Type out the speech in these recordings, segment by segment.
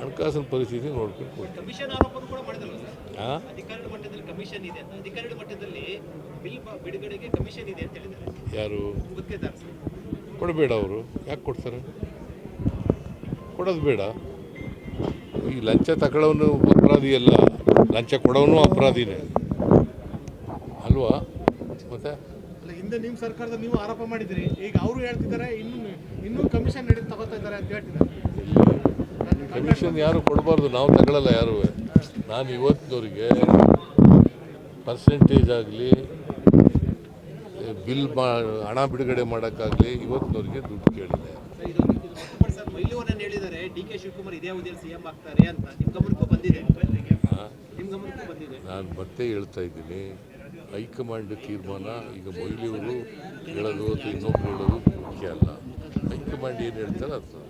ಹಣಕಾಸಿನ ಪರಿಸ್ಥಿತಿ ನೋಡ್ಕೊಂಡು ಕೊಡ್ತೀವಿ. ಕಮಿಷನ್ ಆರೋಪನೂ ಕೂಡ ಮಾಡಿದಲ್ಲ ಸರ್. ಹಾಂ ಅಧಿಕಾರಿಗಳ ಮಟ್ಟದಲ್ಲಿ ಕಮಿಷನ್ ಇದೆ ಅಂತ. ಅಧಿಕಾರಿಗಳ ಮಟ್ಟದಲ್ಲಿ ಬಿಲ್ ಬ- ಬಿಡುಗಡೆಗೆ ಕಮಿಷನ್ ಇದೆ ಅಂತ ಹೇಳಿದ್ದಾರೆ. ಯಾರು? ಕೊಡಬೇಡ ಅವರು. ಯಾಕೆ ಕೊಡ್ತಾರೆ? ಕೊಡೋದು ಬೇಡ. ಈ ಲಂಚ ತಗೊಳ್ಳೋನು ಅಪರಾಧಿ ಅಲ್ಲ. ಲಂಚ ಕೊಡೋನು ಅಪರಾಧಿನೇ. ಅಲ್ವಾ? ಮತ್ತೆ? ಅಲ್ಲ ಹಿಂದೆ ನಿಮ್ಮ ಸರ್ಕಾರದ ನೀವು ಆರೋಪ ಮಾಡಿದ್ರಿ. ಈಗ ಅವರು ಹೇಳ್ತಿದ್ದಾರೆ ಇನ್ನು ಇನ್ನೂ ಕಮಿಷನ್ ನಡೆದು ತಗೋತಾ ಇದ್ದಾರೆ ಅಂತ ಹೇಳ್ತಿದ್ದಾರೆ. ಕಮಿಷನ್ ಯಾರು ಕೊಡಬಾರ್ದು ನಾವು ತಗೊಳ್ಳಲ್ಲ ಯಾರು. ನಾನು ಇವತ್ತಿನವ್ರಿಗೆ ಪರ್ಸೆಂಟೇಜ್ ಆಗಲಿ ಬಿಲ್ ಮಾ ಹಣ ಬಿಡುಗಡೆ ಮಾಡೋಕ್ಕಾಗಲಿ ಇವತ್ತಿನವ್ರಿಗೆ ದುಡ್ಡು ಕೇಳಿದೆ. ನಾನು ಮತ್ತೆ ಹೇಳ್ತಾ ಇದ್ದೀನಿ ಹೈಕಮಾಂಡ್ ತೀರ್ಮಾನ ಈಗ ಮೊಯ್ಲಿಯವರು ಹೇಳೋದು ಅಥವಾ ಇನ್ನೊಬ್ರು ಹೇಳೋದು ಮುಖ್ಯ ಅಲ್ಲ. ಹೈಕಮಾಂಡ್ ಏನು ಹೇಳ್ತಾರೆ ಅದು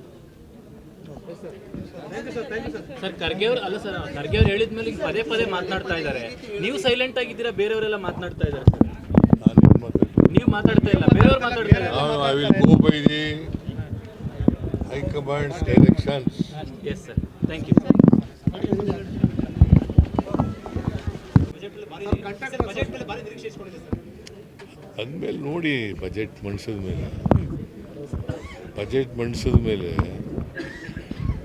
ಸರ್ ಖರ್ಗೆ ಅವ್ರು ಅಲ್ಲ ಸರ್ ಖರ್ಗೆ ಅವ್ರು ಹೇಳಿದ ಮೇಲೆ ಪದೇ ಪದೇ ಮಾತನಾಡ್ತಾ ಇದ್ದಾರೆ ನೀವು ಸೈಲೆಂಟ್ ಆಗಿದ್ದೀರಾ ಬೇರೆಯವರೆಲ್ಲ ಮಾತನಾಡ್ತಾ ಇದ್ದಾರೆ ಸರ್? ನೀವು ಮಾತಾಡ್ತಾ ಇಲ್ಲ ಬೇರೆಯವ್ರು ಮಾತಾಡ್ತಾ ಇದ್ದಾರೆ. ನಾವು I will go by the high command's directions yes sir thank you ಅಂದಮೇಲೆ ನೋಡಿ ಬಜೆಟ್ ಮಂಡಿಸಿದ ಮೇಲೆ. ಬಜೆಟ್ ಮಂಡಿಸಿದ ಮೇಲೆ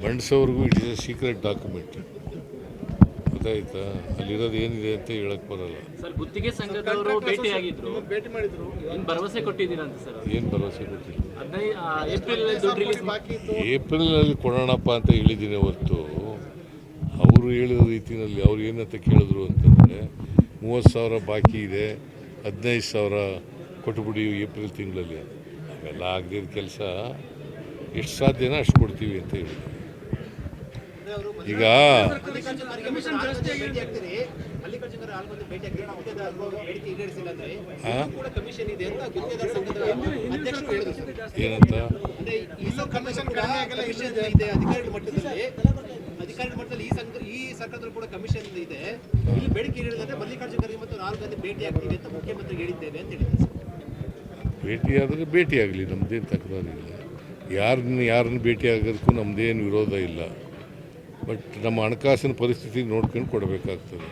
ಮಂಡಿಸೋರ್ಗೂ it is a secret document. ಗೊತ್ತಾಯ್ತಾ? ಅಲ್ಲಿರೋದು ಏನಿದೆ ಅಂತ ಹೇಳಕ್ ಬರಲ್ಲ. ಗುತ್ತಿಗೆ ಸಂಘದವರು ಭೇಟಿಯಾಗಿದ್ರು ಭೇಟಿ ಮಾಡಿದ್ರು ಭರವಸೆ ಕೊಟ್ಟಿದ್ದೀರಂತ ಸರ್ ಏನು ಭರವಸೆ ಏಪ್ರಿಲ್ನಲ್ಲಿ ಕೊಡೋಣಪ್ಪ ಅಂತ ಹೇಳಿದ್ದೀನಿ ಹೊರತು ಅವರು ಹೇಳಿದ ರೀತಿಯಲ್ಲಿ ಅವ್ರು ಏನಂತ ಕೇಳಿದ್ರು ಅಂತಂದರೆ ಮೂವತ್ತು ಸಾವಿರ ಬಾಕಿ ಇದೆ ಹದಿನೈದು ಸಾವಿರ ಕೊಟ್ಬಿಡಿ ಏಪ್ರಿಲ್ ತಿಂಗಳಲ್ಲಿ ಅವೆಲ್ಲ ಆಗದಿದ್ದ ಕೆಲಸ. ಎಷ್ಟು ಸಾಧ್ಯನೋ ಅಷ್ಟು ಕೊಡ್ತೀವಿ ಅಂತ ಹೇಳಿದ್ರು. ಈಗ ಏನಂತ? ಭೇಟಿಯಾದ್ರೆ ಮಟ್ಟದಲ್ಲಿ. ಅಧಿಕಾರಿಗಳ ಮಟ್ಟದಲ್ಲಿ ಈ ಸಂಘ ಈ ಸರ್ಕಾರದಲ್ಲಿ ಕೂಡ ಕಮಿಷನ್ ಇದೆ. ಇಲ್ಲಿ ಬೇಡಿಕೆ ಹೇಳಿದ್ರೆ ಮಲ್ಲಿಕಾರ್ಜುನ ಖರ್ಗೆ ಮತ್ತು ರಾಹುಲ್ ಗಾಂಧಿ ಭೇಟಿ ಆಗ್ತೀವಿ ಅಂತ ಮುಖ್ಯಮಂತ್ರಿ ಹೇಳಿದ್ದೇವೆ ಅಂತ ಹೇಳಿದ್ದಾರೆ. ಸರ್ ಭೇಟಿಯಾದರೆ ಭೇಟಿಯಾಗಲಿ ನಮ್ಮದೇನು ತಕರಾರಿಲ್ಲ. ಯಾರನ್ನ ಯಾರನ್ನ ಭೇಟಿ ಆಗೋದಕ್ಕೂ ನಮ್ಮದೇನು ವಿರೋಧ ಇಲ್ಲ. ಬಟ್ ನಮ್ಮ ಹಣಕಾಸಿನ ಪರಿಸ್ಥಿತಿ ನೋಡ್ಕೊಂಡು ಕೊಡಬೇಕಾಗ್ತದೆ.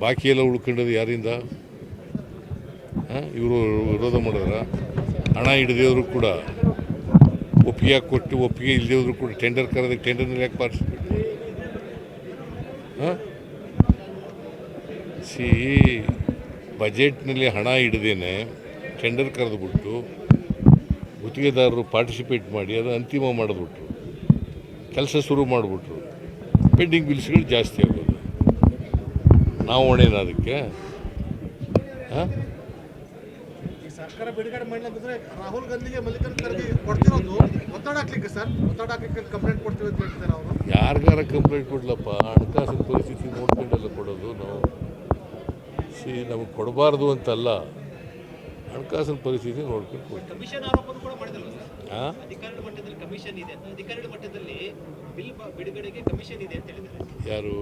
ಬಾಕಿ ಎಲ್ಲ ಉಳ್ಕೊಂಡದ್ದು ಯಾರಿಂದ? ಇವರು ವಿರೋಧ ಮಾಡಿದ್ರ? ಹಣ ಹಿಡಿದೇವರು ಕೂಡ, ಒಪ್ಪಿಗೆ ಕೊಟ್ಟು ಒಪ್ಪಿಗೆ ಇಲ್ಲದೇವ್ರು ಕೂಡ ಟೆಂಡರ್ ಕರೆದಕ್ಕೆ ಟೆಂಡರ್ನಲ್ಲಿ ಯಾಕೆ ಪಾರ್ಟಿಸಿಪೇಟ್ ಹಾಂ? ಸಿ, ಬಜೆಟ್ನಲ್ಲಿ ಹಣ ಹಿಡ್ದೇನೆ ಟೆಂಡರ್ ಕರೆದುಬಿಟ್ಟು ಗುತ್ತಿಗೆದಾರರು ಪಾರ್ಟಿಸಿಪೇಟ್ ಮಾಡಿ ಅದು ಅಂತಿಮ ಮಾಡಿಬಿಟ್ರು. ಕೆಲಸ ಶುರು ಮಾಡಿಬಿಟ್ರು. ಪೆಂಡಿಂಗ್ ಬಿಲ್ಸ್ಗಳು ಜಾಸ್ತಿ ಆಗೋದು. ನಾವು ಹೊಣೆನ ಅದಕ್ಕೆ. ಹಾಂ? ಈ ಸರ್ಕಾರ ಬಿಡುಗಡೆ ಮಾಡಿಲ್ಲ ರಾಹುಲ್ ಗಾಂಧಿಗೆ ಮಲ್ಲಿಕಾರ್ಜುನ ಖರ್ಗೆ ಕೊಡ್ತಿರೋದು ಒತ್ತಡ ಹಾಕ್ಲಿಕ್ಕೆ ಸರ್? ಒತ್ತಡ ಹಾಕ್ಲಿಕ್ಕೆ ಕಂಪ್ಲೇಂಟ್ ಕೊಡ್ತೀವಿ ಅಂತ ಹೇಳ್ತಿದ್ದಾರೆ ಅವರು. ಯಾರಿಗಾರ ಕಂಪ್ಲೇಂಟ್ ಕೊಡ್ಲಪ್ಪ? ಹಣಕಾಸಿನ ಪರಿಸ್ಥಿತಿ ನೋಡ್ಕೊಂಡೆಲ್ಲ ಕೊಡೋದು ನಾವು. ಸಿ ನಮಗೆ ಕೊಡಬಾರ್ದು ಅಂತಲ್ಲ. ಹಣಕಾಸಿನ ಪರಿಸ್ಥಿತಿ ನೋಡ್ಕೊಂಡು ಕೊಡ್ತೀವಿ ಕಮಿಷನ್ ಆರೋಪನೂ ಕೂಡ ಮಾಡಿದಲ್ಲ ಸರ್? ಹಾಂ ಮಟ್ಟದಲ್ಲಿ ಕಮಿಷನ್ ಇದೆ. ಅಂತ ಅಧಿಕಾರಿಗಳ ಮಟ್ಟದಲ್ಲಿ ಬಿಡುಗಡೆಗೆ ಕಮಿಷನ್ ಇದೆ ಅಂತ ಹೇಳಿದ್ದಾರೆ. ಯಾರು?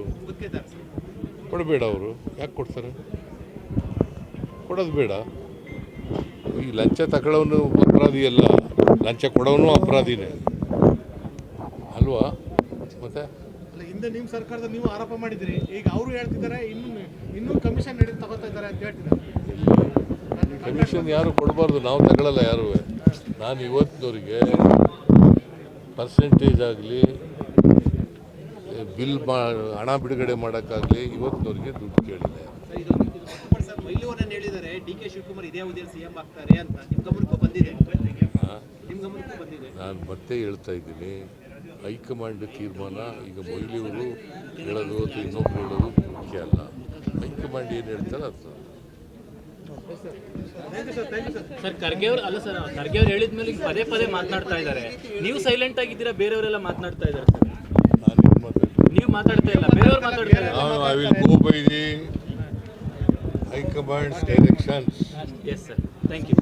ಕೊಡಬೇಡ ಅವರು. ಯಾಕೆ ಕೊಡ್ತಾರೆ? ಕೊಡೋದು ಬೇಡ. ಈ ಲಂಚ ತಗೊಳ್ಳೋನು ಅಪರಾಧಿ ಅಲ್ಲ. ಲಂಚ ಕೊಡೋನು ಅಪರಾಧಿನೇ. ಅಲ್ವಾ? ಮತ್ತೆ? ಅಲ್ಲ ಹಿಂದೆ ನಿಮ್ಮ ಸರ್ಕಾರದ ನೀವು ಆರೋಪ ಮಾಡಿದ್ರಿ ಈಗ ಅವರು ಹೇಳ್ತಿದ್ದಾರೆ ಇನ್ನು ಇನ್ನೂ ಕಮಿಷನ್ ನಡೀತಾ ತಗೋತಾ ಇದ್ದಾರೆ ಅಂತ ಹೇಳ್ತಿದ್ದಾರೆ. ಕಮಿಷನ್ ಯಾರು ಕೊಡಬಾರ್ದು ನಾವು ತಗೊಳ್ಳಲ್ಲ ಯಾರು. ನಾನು ಇವತ್ತಿನವರಿಗೆ ಪರ್ಸೆಂಟೇಜ್ ಆಗಲಿ ಬಿಲ್ ಮಾ ಹಣ ಬಿಡುಗಡೆ ಮಾಡೋಕ್ಕಾಗಲಿ ಇವತ್ತಿನವರಿಗೆ ದುಡ್ಡು ಕೇಳಿದೆ. ನಾನು ಮತ್ತೆ ಹೇಳ್ತಾ ಇದ್ದೀನಿ ಹೈಕಮಾಂಡ್ ತೀರ್ಮಾನ ಈಗ ಮೊಯ್ಲಿಯವರು ಹೇಳೋದು ಅಥವಾ ಇನ್ನೊಬ್ರು ಹೇಳೋದು ಮುಖ್ಯ ಅಲ್ಲ. ಹೈಕಮಾಂಡ್ ಏನು ಹೇಳ್ತಾರೆ ಅದು ಸರ್ ಖರ್ಗೆ ಅವ್ರು ಅಲ್ಲ ಸರ್ ಖರ್ಗೆ ಅವ್ರು ಹೇಳಿದ ಮೇಲೆ ಪದೇ ಪದೇ ಮಾತನಾಡ್ತಾ ಇದ್ದಾರೆ. ನೀವು ಸೈಲೆಂಟ್ ಆಗಿದ್ದೀರಾ ಬೇರೆಯವರೆಲ್ಲ ಮಾತನಾಡ್ತಾ ಇದ್ದಾರೆ ಸರ್. ನೀವು ಮಾತಾಡ್ತಾ ಇಲ್ಲ ಬೇರೆಯವ್ರು ಮಾತಾಡ್ತಾ high command's directions yes sir thank you